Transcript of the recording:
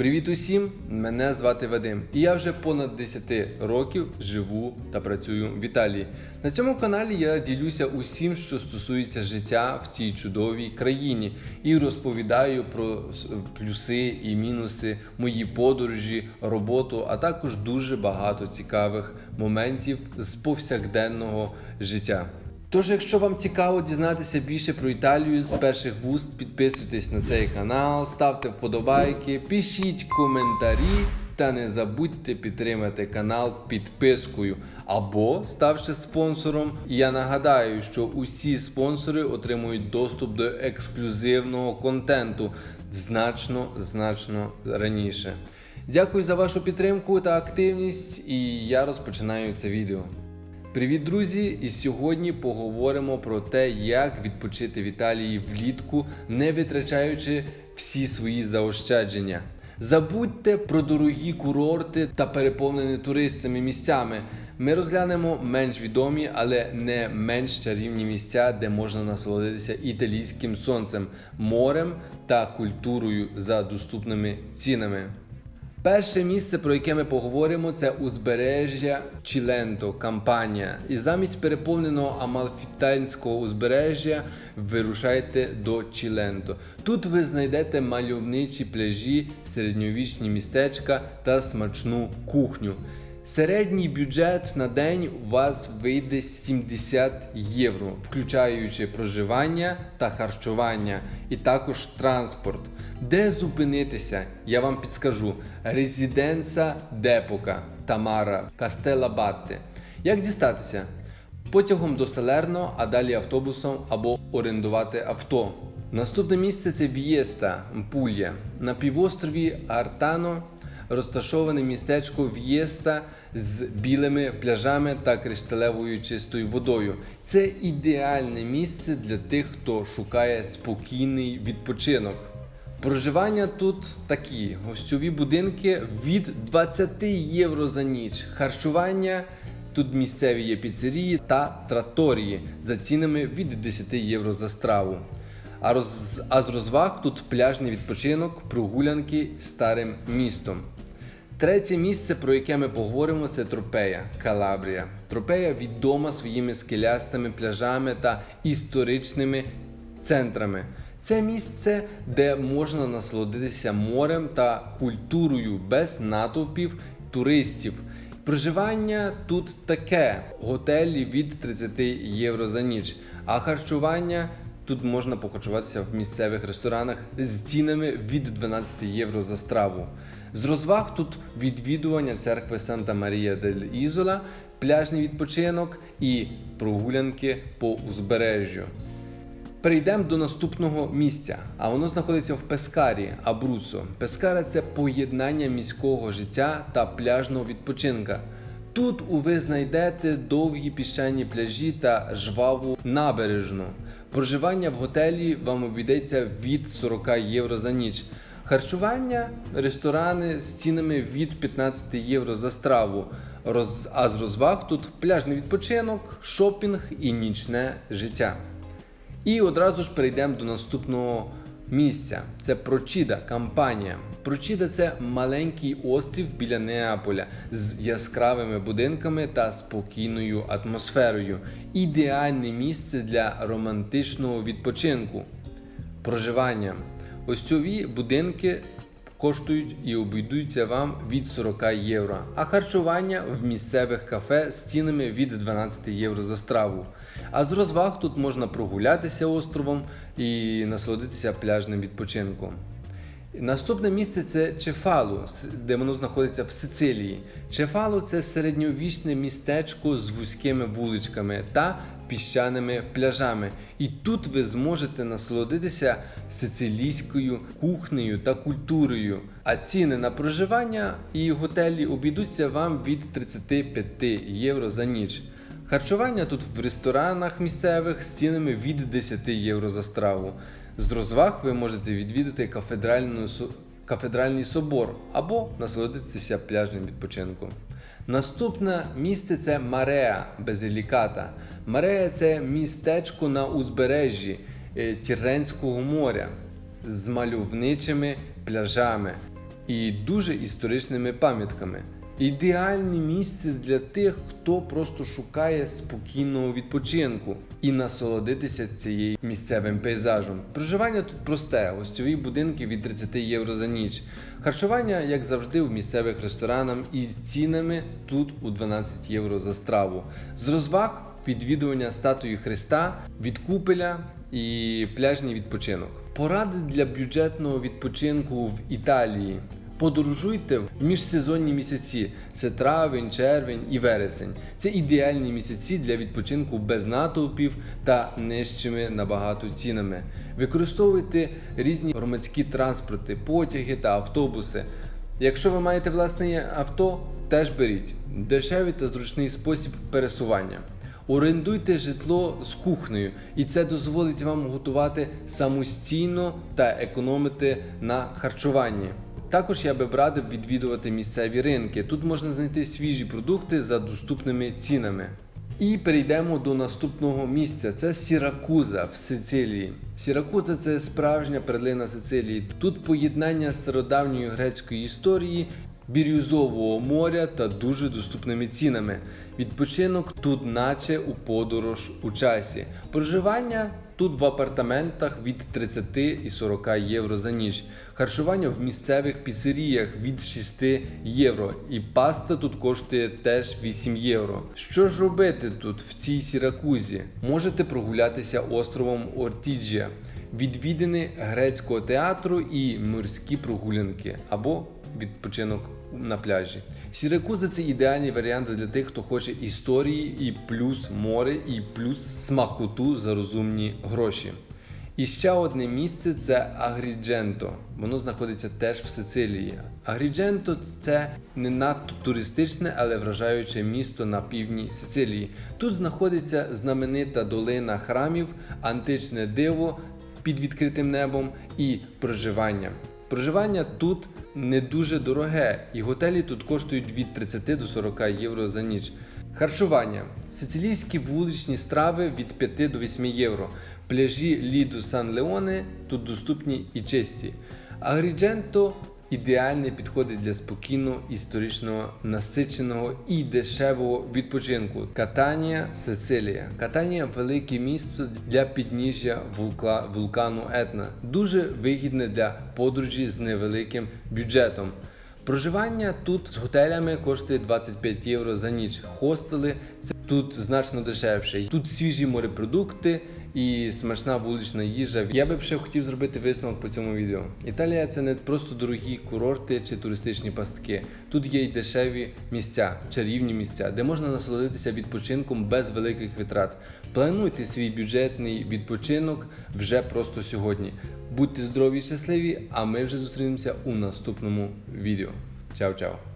Привіт усім! Мене звати Вадим, і я вже понад 10 років живу та працюю в Італії. На цьому каналі я ділюся усім, що стосується життя в цій чудовій країні, і розповідаю про плюси і мінуси мої подорожі, роботу, а також дуже багато цікавих моментів з повсякденного життя. Тож, якщо вам цікаво дізнатися більше про Італію з перших вуст, підписуйтесь на цей канал, ставте вподобайки, пишіть коментарі та не забудьте підтримати канал підпискою або ставши спонсором. Я нагадаю, що усі спонсори отримують доступ до ексклюзивного контенту значно значно раніше. Дякую за вашу підтримку та активність, і я розпочинаю це відео. Привіт, друзі! І сьогодні поговоримо про те, як відпочити в Італії влітку, не витрачаючи всі свої заощадження. Забудьте про дорогі курорти та переповнені туристами місцями. Ми розглянемо менш відомі, але не менш чарівні місця, де можна насолодитися італійським сонцем, морем та культурою за доступними цінами. Перше місце, про яке ми поговоримо, це узбережжя Чіленто, Кампанія. І замість переповненого амальфітанського узбережжя вирушайте до Чіленто. Тут ви знайдете мальовничі пляжі, середньовічні містечка та смачну кухню. Середній бюджет на день у вас вийде 70 євро, включаючи проживання та харчування, і також транспорт. Де зупинитися, я вам підскажу: Резиденса Депока, Тамара, Кастела Батте. Як дістатися? Потягом до Салерно, а далі автобусом або орендувати авто. Наступне місце це В'єста, Пулья. На півострові Артано розташоване містечко В'єста з білими пляжами та кришталевою чистою водою. Це ідеальне місце для тих, хто шукає спокійний відпочинок. Проживання тут такі: гостьові будинки від 20 євро за ніч. Харчування тут місцеві є піцерії та траторії за цінами від 10 євро за страву. А, роз... а з розваг тут пляжний відпочинок, прогулянки старим містом. Третє місце, про яке ми поговоримо, це Тропея, Калабрія. Тропея відома своїми скелястими пляжами та історичними центрами. Це місце, де можна насолодитися морем та культурою без натовпів туристів. Проживання тут таке: готелі від 30 євро за ніч, а харчування тут можна похарчуватися в місцевих ресторанах з цінами від 12 євро за страву. З розваг тут відвідування церкви Санта Марія дель Ізола, пляжний відпочинок і прогулянки по узбережжю. Перейдемо до наступного місця, а воно знаходиться в Пескарі, Абруцо. Пескара це поєднання міського життя та пляжного відпочинка. Тут ви знайдете довгі піщані пляжі та жваву набережну. Проживання в готелі вам обійдеться від 40 євро за ніч. Харчування, ресторани з цінами від 15 євро за страву. Роз... А з розваг тут пляжний відпочинок, шопінг і нічне життя. І одразу ж перейдемо до наступного місця. Це Прочіда, кампанія. Прочіда це маленький острів біля Неаполя з яскравими будинками та спокійною атмосферою. Ідеальне місце для романтичного відпочинку. Проживання. Ось ці будинки коштують і обійдуться вам від 40 євро, а харчування в місцевих кафе з цінами від 12 євро за страву. А з розваг тут можна прогулятися островом і насолодитися пляжним відпочинком. Наступне місце це Чефалу, де воно знаходиться в Сицилії. Чефалу це середньовічне містечко з вузькими вуличками та піщаними пляжами. І тут ви зможете насолодитися сицилійською кухнею та культурою. А ціни на проживання і готелі обійдуться вам від 35 євро за ніч. Харчування тут в ресторанах місцевих з цінами від 10 євро за страву. З розваг ви можете відвідати кафедральну кафедральний собор або насолодитися пляжним відпочинком. Наступне місце це Мареа Безеліката. Мареа це містечко на узбережжі Тіренського моря з мальовничими пляжами. і дуже історичними пам'ятками. Ідеальне місце для тих, хто просто шукає спокійного відпочинку і насолодитися цією місцевим пейзажем. Проживання тут просте, гостьові будинки від 30 євро за ніч. Харчування, як завжди, в місцевих ресторанах і цінами тут у 12 євро за страву. З розваг відвідування статуї Христа, від купеля і пляжний відпочинок. Поради для бюджетного відпочинку в Італії. Подорожуйте в міжсезонні місяці: це травень, червень і вересень. Це ідеальні місяці для відпочинку без натовпів та нижчими набагато цінами. Використовуйте різні громадські транспорти, потяги та автобуси. Якщо ви маєте власне авто, теж беріть дешевий та зручний спосіб пересування. Орендуйте житло з кухнею, і це дозволить вам готувати самостійно та економити на харчуванні. Також я би радив відвідувати місцеві ринки. Тут можна знайти свіжі продукти за доступними цінами. І перейдемо до наступного місця. Це Сіракуза в Сицилії. Сіракуза це справжня перлина Сицилії. Тут поєднання стародавньої грецької історії, бірюзового моря та дуже доступними цінами. Відпочинок тут, наче у подорож у часі. Проживання тут в апартаментах від 30 і 40 євро за ніч. Харчування в місцевих піцеріях від 6 євро. І паста тут коштує теж 8 євро. Що ж робити тут, в цій Сіракузі? Можете прогулятися островом Ортіджія, відвідини грецького театру і морські прогулянки або відпочинок на пляжі. Сіракуза це ідеальний варіант для тих, хто хоче історії і плюс море, і плюс смакоту за розумні гроші. І ще одне місце це Агрідженто. Воно знаходиться теж в Сицилії. Агрідженто це не надто туристичне, але вражаюче місто на півдні Сицилії. Тут знаходиться знаменита долина храмів, античне диво під відкритим небом і проживання. Проживання тут не дуже дороге, і готелі тут коштують від 30 до 40 євро за ніч. Харчування. Сицилійські вуличні страви від 5 до 8 євро. Пляжі Ліду Сан Леоне тут доступні і чисті. Агрідженто ідеальне підходить для спокійного, історичного, насиченого і дешевого відпочинку. Катанія, Сицилія. Катанія велике місто для підніжжя вулка- вулкану Етна. Дуже вигідне для подорожі з невеликим бюджетом. Проживання тут з готелями коштує 25 євро за ніч. Хостели це тут значно дешевше. Тут свіжі морепродукти і смачна вулична їжа. Я би ще хотів зробити висновок по цьому відео. Італія це не просто дорогі курорти чи туристичні пастки. Тут є й дешеві місця, чарівні місця, де можна насолодитися відпочинком без великих витрат. Плануйте свій бюджетний відпочинок вже просто сьогодні. Будьте здорові і щасливі, а ми вже зустрінемося у наступному відео. Чао-чао!